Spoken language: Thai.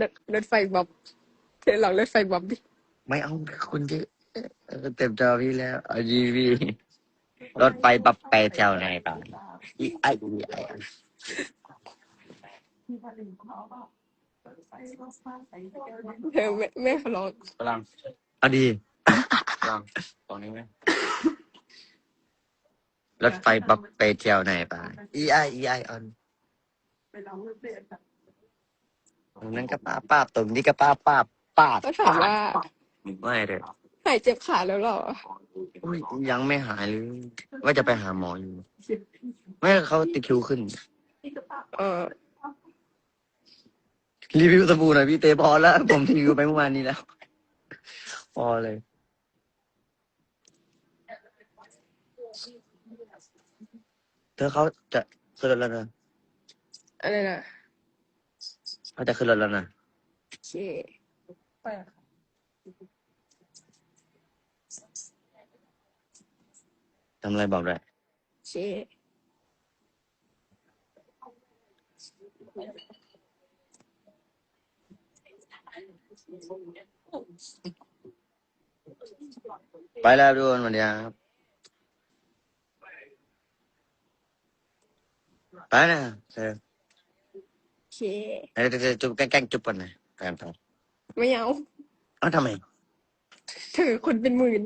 รถรถไฟบ๊อบเธอลองรถไฟบ๊อบดิไม่เอาคุณจะเออเต็มจอพี่แล้วเอาจีวีรถไฟปับไปแถวไหนบ้างอีไออีไอเธอไม่ไม่ขอร้องพลังเอาดีพลังตอนนี้ไหมรถไฟปับไปแถวไหนบ้างอีไออีไอออน ตรงนั้นก็ป้าป้าบตรงนี้ก็ป้าป้าบป้าบก็ถามว่าไม่เลยหายเจ็บขาแล้วเหรอ อุ๊ยยังไม่หายเลย ว่าจะไปหาหมออยู่ ไม่เขาติดคิวขึ้น เออรีวิวสบู่หน่อยพี่เตพอแล้ว ผมรีวิวไปเมื่อวานนี้แล้ว พอเลย เธอเขาจะขึ้นรถแล้วนะอะไรนะ เขาจะขึ้นรถแล้วนะ โอเคทำอะไรบอกด้วย โอเคไปแล้วทุกคนสวันนี้ครับ ไปนะเธอโอ เคเดี๋ยวเธอจุ๊บแกล้งๆจุ๊บกันหน่อยกันต่อไม่เอาเอ้าทำไม เธอคนเป็นหมื่น